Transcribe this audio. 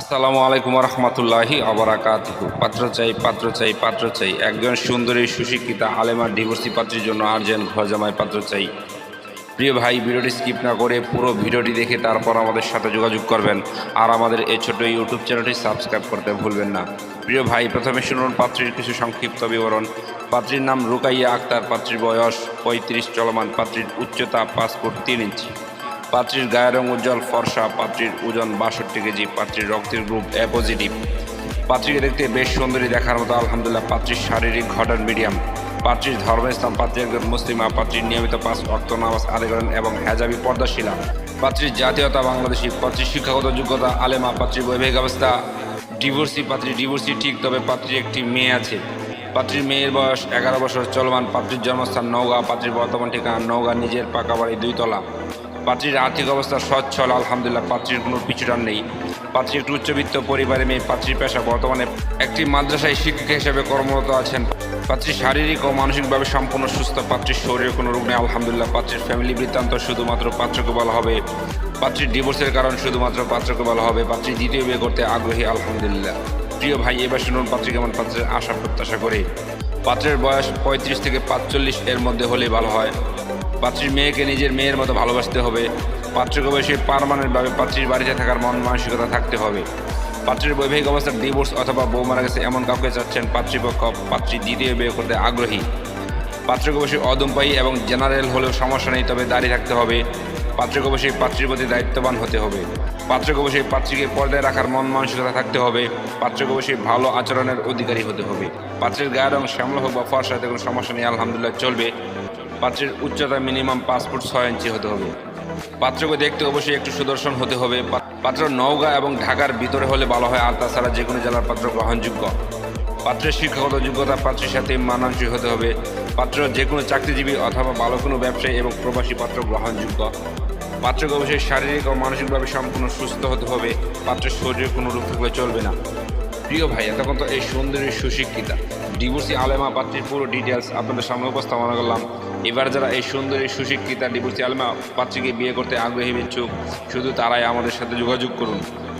আসসালামু আলাইকুম রহমতুল্লাহি আবরাকাত পাত্র চাই পাত্র চাই পাত্র চাই একজন সুন্দরী, সুশিক্ষিতা আলেমার ডিভোর্সি পাত্রের জন্য আর্জেন্ট ঘর জামাই পাত্র চাই প্রিয় ভাই, ভিডিওটি স্কিপ না করে পুরো ভিডিওটি দেখে তারপর আমাদের সাথে যোগাযোগ করবেন। আর আমাদের এই ছোট ইউটিউব চ্যানেলটি সাবস্ক্রাইব করতে ভুলবেন না। প্রিয় ভাই, প্রথমে শুনুন পাত্রীর কিছু সংক্ষিপ্ত বিবরণ। পাত্রীর নাম রুকাইয়া আক্তার, পাত্রীর বয়স পঁয়ত্রিশ, চলমান। পাত্রীর উচ্চতা ফুট তিন ইঞ্চি। পাত্রীর গায়ের রং উজ্জ্বল, ফর্সা, পাত্রীর ওজন বাষট্টি কেজি, পাত্রীর রক্তের গ্রুপ এ পজিটিভ পাত্রীকে দেখতে বেশ সুন্দরী দেখার মতো, আলহামদুলিল্লাহ, পাত্রীর শারীরিক ঘটন মিডিয়াম পাত্রীর ধর্ম ইসলাম পাত্রী একজন মুসলিমা পাত্রীর নিয়মিত পাঁচ অর্থ নামাজ আদায় করেন এবং হেজাবি পর্দাশীলা। পাত্রীর জাতীয়তা বাংলাদেশি, পাত্রীর শিক্ষাগত যোগ্যতা আলেমা, পাত্রীর বৈবাহিক অবস্থা ডিভোর্সি পাত্রী ডিভোর্সি ঠিক, তবে পাত্রীর একটি মেয়ে আছে। পাত্রীর মেয়ের বয়স এগারো বছর চলমান, পাত্রীর জন্মস্থান নওগাঁ, পাত্রীর বর্তমান ঠিকানা নওগাঁ, নিজের পাকা বাড়ি দুইতলা। পাত্রীর আর্থিক অবস্থা সচ্ছল, আলহামদুলিল্লাহ, পাত্রীর কোনো পিছুটান নেই। পাত্রী একটি উচ্চবিত্ত পরিবারে মেয়ে, পাত্রীর পেশা বর্তমানে একটি মাদ্রাসায় শিক্ষিকা হিসেবে কর্মরত আছেন। পাত্রী শারীরিক ও মানসিকভাবে সম্পূর্ণ সুস্থ, পাত্রীর শরীরে কোনো রোগ নেই, আলহামদুলিল্লাহ, পাত্রীর ফ্যামিলি বৃত্তান্ত শুধুমাত্র পাত্রকে বলা হবে। পাত্রীর ডিভোর্সের কারণ শুধুমাত্র পাত্রকে বলা হবে। পাত্রী দ্বিতীয় বিয়ে করতে আগ্রহী, আলহামদুলিল্লাহ। প্রিয় ভাই, এবার শুনুন পাত্রী কেমন, পাত্রের আশা, প্রত্যাশা করে। পাত্রের বয়স পঁয়ত্রিশ থেকে পাঁচচল্লিশ এর মধ্যে হলেই ভালো হয়। পাত্রীর মেয়েকে নিজের মেয়ের মতো ভালোবাসতে হবে। পাত্রকে বয়সে পারমানেন্টভাবে পাত্রীর বাড়িতে থাকার মন মানসিকতা থাকতে হবে। পাত্রীর বৈবাহিক অবস্থার ডিভোর্স অথবা বউ মারা গেছে এমন কাউকে চাচ্ছেন পাত্রীপক্ষ পাত্রী দ্বিতীয় বিয়ে করতে আগ্রহী। পাত্রকে বসে অদম্পায়ী এবং জেনারেল হলেও সমস্যা নেই, তবে দাঁড়িয়ে থাকতে হবে। পাত্রকে বসে পাত্রীর প্রতি দায়িত্ববান হতে হবে। পাত্রকে বসে পাত্রীকে পর্দায় রাখার মন মানসিকতা থাকতে হবে। পাত্রকে বসে ভালো আচরণের অধিকারী হতে হবে। পাত্রের গায়ের রং শ্যামলা হোক বা ফর্সাতে কোনো সমস্যা নেই, আলহামদুলিল্লাহ চলবে। পাত্রের উচ্চতা মিনিমাম পাঁচ ফুট ছয় ইঞ্চি হতে হবে। পাত্রকে দেখতে অবশ্যই একটু সুদর্শন হতে হবে। পাত্র নওগাঁ এবং ঢাকার ভিতরে হলে ভালো হয়, আর তাছাড়া যে কোনো জেলার পাত্র গ্রহণযোগ্য। পাত্রের শিক্ষাগত যোগ্যতা পাত্রের সাথে মানানসই হতে হবে। পাত্র, যে কোনো চাকরিজীবী অথবা ভালো কোনো ব্যবসায়ী এবং প্রবাসী পাত্র গ্রহণযোগ্য। পাত্রকে অবশ্যই শারীরিক ও মানসিকভাবে সম্পূর্ণ সুস্থ হতে হবে। পাত্রের শরীরে কোনো রোগ থাকলে চলবে না। প্রিয় ভাই, এতক্ষণ তো এই সুন্দরী সুশিক্ষিতা। ডিভোর্সি আলেমা পাত্রীর পুরো ডিটেলস আপনাদের সামনে উপস্থাপনা করলাম। এবার যারা এই সুন্দরী সুশিক্ষিতা, ডিভোর্সি আলেমা পাত্রীকে বিয়ে করতে আগ্রহী, ইচ্ছুক, শুধু তারাই আমাদের সাথে যোগাযোগ করুন।